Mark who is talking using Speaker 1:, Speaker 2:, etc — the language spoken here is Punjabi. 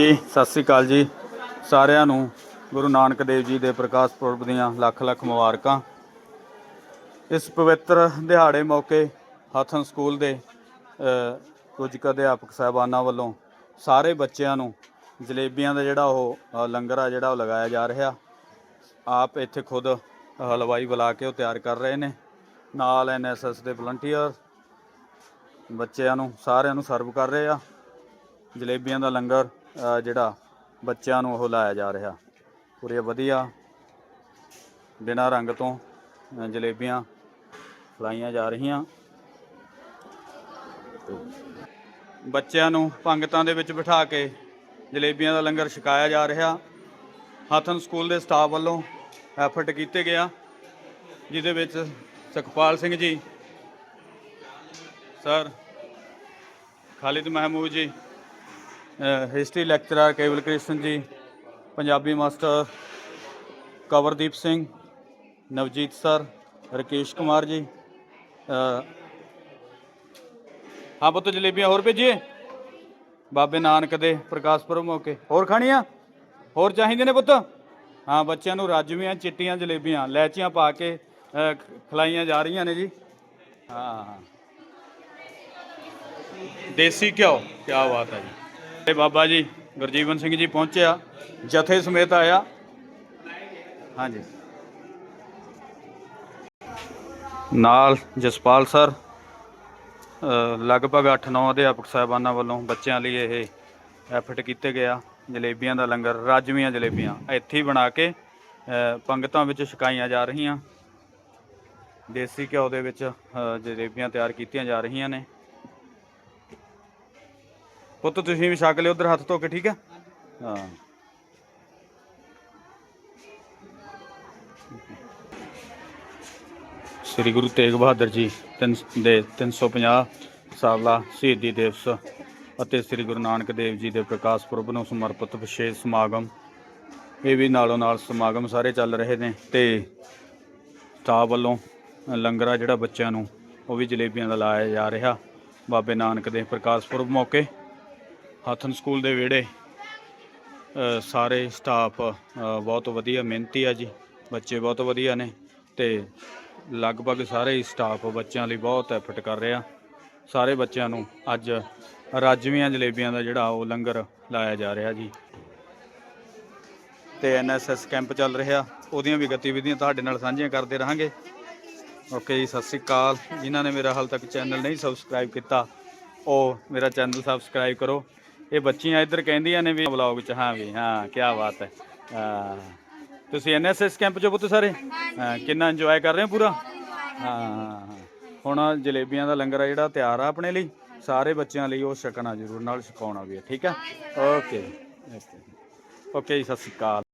Speaker 1: ਜੀ, ਸਤਿ ਸ੍ਰੀ ਅਕਾਲ ਜੀ। ਸਾਰਿਆਂ ਨੂੰ ਗੁਰੂ ਨਾਨਕ ਦੇਵ ਜੀ ਦੇ ਪ੍ਰਕਾਸ਼ ਪੁਰਬ ਦੀਆਂ ਲੱਖ ਲੱਖ ਮੁਬਾਰਕਾਂ। ਇਸ ਪਵਿੱਤਰ ਦਿਹਾੜੇ ਮੌਕੇ ਹਥਨ ਸਕੂਲ ਦੇ ਕੁਝ ਕੁ ਅਧਿਆਪਕ ਸਾਹਿਬਾਨਾਂ ਵੱਲੋਂ ਸਾਰੇ ਬੱਚਿਆਂ ਨੂੰ ਜਲੇਬੀਆਂ ਦਾ ਜਿਹੜਾ ਉਹ ਲੰਗਰ ਆ ਜਿਹੜਾ ਉਹ ਲਗਾਇਆ ਜਾ ਰਿਹਾ। ਆਪ ਇੱਥੇ ਖੁਦ ਹਲਵਾਈ ਬੁਲਾ ਕੇ ਉਹ ਤਿਆਰ ਕਰ ਰਹੇ ਨੇ। ਨਾਲ ਐਨਐਸਐਸ ਦੇ ਵਲੰਟੀਅਰ ਬੱਚਿਆਂ ਨੂੰ, ਸਾਰਿਆਂ ਨੂੰ ਸਰਵ ਕਰ ਰਹੇ ਆ। ਜਲੇਬੀਆਂ ਦਾ ਲੰਗਰ ਜਿਹੜਾ ਬੱਚਿਆਂ ਨੂੰ ਉਹ ਲਾਇਆ ਜਾ ਰਿਹਾ। ਪੂਰੇ ਵਧੀਆ ਬਿਨਾਂ ਰੰਗ ਤੋਂ ਜਲੇਬੀਆਂ ਖਲਾਈਆਂ ਜਾ ਰਹੀਆਂ। ਬੱਚਿਆਂ ਨੂੰ ਪੰਗਤਾਂ ਦੇ ਵਿੱਚ ਬਿਠਾ ਕੇ ਜਲੇਬੀਆਂ ਦਾ ਲੰਗਰ ਛਕਾਇਆ ਜਾ ਰਿਹਾ। ਹਥਨ ਸਕੂਲ ਦੇ ਸਟਾਫ ਵੱਲੋਂ ਐਫਰਟ ਕੀਤੇ ਗਿਆ, ਜਿਹਦੇ ਵਿੱਚ ਸੁਖਪਾਲ ਸਿੰਘ ਜੀ, ਸਰ, ਖਾਲਿਦ ਮਹਿਮੂਦ ਜੀ history lecturer Keval Krishan ji Punjabi master Kawardeep Singh Navjeet sir Rakesh Kumar ji ਹਾਂ ਪੁੱਤ ਜਲੇਬੀਆਂ ਹੋਰ ਭੇਜੀਏ? ਬਾਬੇ ਨਾਨਕ ਦੇ ਪ੍ਰਕਾਸ਼ ਪੁਰਬ ਮੌਕੇ। ਹੋਰ ਖਾਣੀਆਂ? ਹੋਰ ਚਾਹੀਦੇ ਨੇ ਪੁੱਤ? ਹਾਂ ਬੱਚਿਆਂ ਨੂੰ ਰਾਜਵੀਆਂ ਚਿੱਟੀਆਂ ਜਲੇਬੀਆਂ ਲੈਚੀਆਂ ਪਾ ਕੇ ਅ, ਖਿਲਾਈਆਂ ਜਾ ਰਹੀਆਂ ਨੇ ਜੀ। ਹਾਂ। ਹਾਂ ਦੇਸੀ ਘਿਓ ਕੀ ਬਾਤ ਹੈ ਜੀ। ਤੇ ਬਾਬਾ ਜੀ ਗੁਰਜੀਵਨ ਸਿੰਘ ਜੀ ਪਹੁੰਚਿਆ, ਜਥੇ ਸਮੇਤ ਆਇਆ। ਹਾਂਜੀ। ਨਾਲ ਜਸਪਾਲ ਸਰ ਲਗਭਗ 8-9 ਅਧਿਆਪਕ ਸਾਹਿਬਾਨਾਂ ਵੱਲੋਂ ਬੱਚਿਆਂ ਲਈ ਇਹ ਐਫਰਟ ਕੀਤੇ ਗਿਆ, ਜਲੇਬੀਆਂ ਦਾ ਲੰਗਰ, ਰਾਜਵੀਆਂ ਜਲੇਬੀਆਂ, ਇੱਥੇ ਹੀ ਬਣਾ ਕੇ ਪੰਗਤਾਂ ਵਿੱਚ ਛਕਾਈਆਂ ਜਾ ਰਹੀਆਂ। ਦੇਸੀ ਘਿਓ ਦੇ ਵਿੱਚ ਜਲੇਬੀਆਂ ਤਿਆਰ ਕੀਤੀਆਂ ਜਾ ਰਹੀਆਂ ਨੇ। ਪੁੱਤ, ਤੁਸੀਂ ਵੀ ਛਕ ਲਿਓ, ਉਧਰ ਹੱਥ ਧੋ ਕੇ, ਠੀਕ ਹੈ? ਹਾਂ। ਸ੍ਰੀ ਗੁਰੂ ਤੇਗ ਬਹਾਦਰ ਜੀ, ਤਿੰਨ ਦੇ 350 ਸਾਲਾ ਸ਼ਹੀਦੀ ਦਿਵਸ ਅਤੇ ਸ੍ਰੀ ਗੁਰੂ ਨਾਨਕ ਦੇਵ ਜੀ ਦੇ ਪ੍ਰਕਾਸ਼ ਪੁਰਬ ਨੂੰ ਸਮਰਪਿਤ ਵਿਸ਼ੇਸ਼ ਸਮਾਗਮ, ਇਹ ਵੀ ਨਾਲੋਂ ਨਾਲ ਸਮਾਗਮ ਸਾਰੇ ਚੱਲ ਰਹੇ ਨੇ ਤੇ ਸਟਾਫ ਵੱਲੋਂ ਲੰਗਰ ਆ ਜਿਹੜਾ ਬੱਚਿਆਂ ਨੂੰ, ਉਹ ਵੀ ਜਲੇਬੀਆਂ ਦਾ ਲਾਇਆ ਜਾ ਰਿਹਾ। ਬਾਬੇ ਨਾਨਕ ਦੇ ਪ੍ਰਕਾਸ਼ ਪੁਰਬ ਮੌਕੇ ਹਥਨ ਸਕੂਲ ਦੇ ਵਿਹੜੇ ਸਾਰੇ ਸਟਾਫ ਬਹੁਤ ਵਧੀਆ, ਮਿਹਨਤੀ ਆ ਜੀ। ਬੱਚੇ ਬਹੁਤ ਵਧੀਆ ਨੇ ਤੇ ਲਗਭਗ ਸਾਰੇ ਹੀ ਸਟਾਫ ਬੱਚਿਆਂ ਲਈ ਬਹੁਤ ਐਫਰਟ ਕਰ ਰਿਹਾ ਸਾਰੇ ਬੱਚਿਆਂ ਨੂੰ ਅੱਜ ਰਾਜਵੀਆਂ ਜਲੇਬੀਆਂ ਦਾ ਜਿਹੜਾ ਉਹ ਲੰਗਰ ਲਾਇਆ ਜਾ ਰਿਹਾ ਜੀ। ਤੇ ਐਨਐਸਐਸ ਕੈਂਪ ਚੱਲ ਰਿਹਾ, ਉਹਦੀਆਂ ਵੀ ਗਤੀਵਿਧੀਆਂ ਤੁਹਾਡੇ ਨਾਲ ਸਾਂਝੀਆਂ ਕਰਦੇ ਰਹਾਂਗੇ। ਓਕੇ ਜੀ, ਸਤਿ ਸ੍ਰੀ ਅਕਾਲ। ਜਿਨ੍ਹਾਂ ਨੇ ਮੇਰਾ ਹਾਲ ਤੱਕ ਚੈਨਲ ਨਹੀਂ ਸਬਸਕ੍ਰਾਈਬ ਕੀਤਾ, ਉਹ ਮੇਰਾ ਚੈਨਲ ਸਬਸਕ੍ਰਾਈਬ ਕਰੋ। ਇਹ ਬੱਚੀਆਂ ਇੱਧਰ ਕਹਿੰਦੀਆਂ ਨੇ ਵੀ ਵਲੌਗ 'ਚ ਹਾਂ ਵੀ ਹਾਂ ਕੀ ਬਾਤ ਹੈ। ਤੁਸੀਂ ਐਨਐਸਐਸ ਕੈਂਪ 'ਚ ਪੁੱਤ ਸਾਰੇ? ਹਾਂ, ਕਿੰਨਾ ਇੰਜੋਏ ਕਰ ਰਹੇ ਹੋ ਪੂਰਾ? ਹਾਂ ਹੁਣ ਜਲੇਬੀਆਂ ਦਾ ਲੰਗਰ ਆ ਜਿਹੜਾ ਤਿਆਰ ਆ ਆਪਣੇ ਲਈ। ਸਾਰੇ ਬੱਚਿਆਂ ਲਈ ਉਹ ਛਕਣਾ ਜ਼ਰੂਰ ਨਾਲ ਛਕਾਉਣਾ ਵੀ ਹੈ ਠੀਕ ਹੈ? ਓਕੇ ਓਕੇ ਓਕੇ ਜੀ ਸਤਿ ਸ੍ਰੀ ਅਕਾਲ।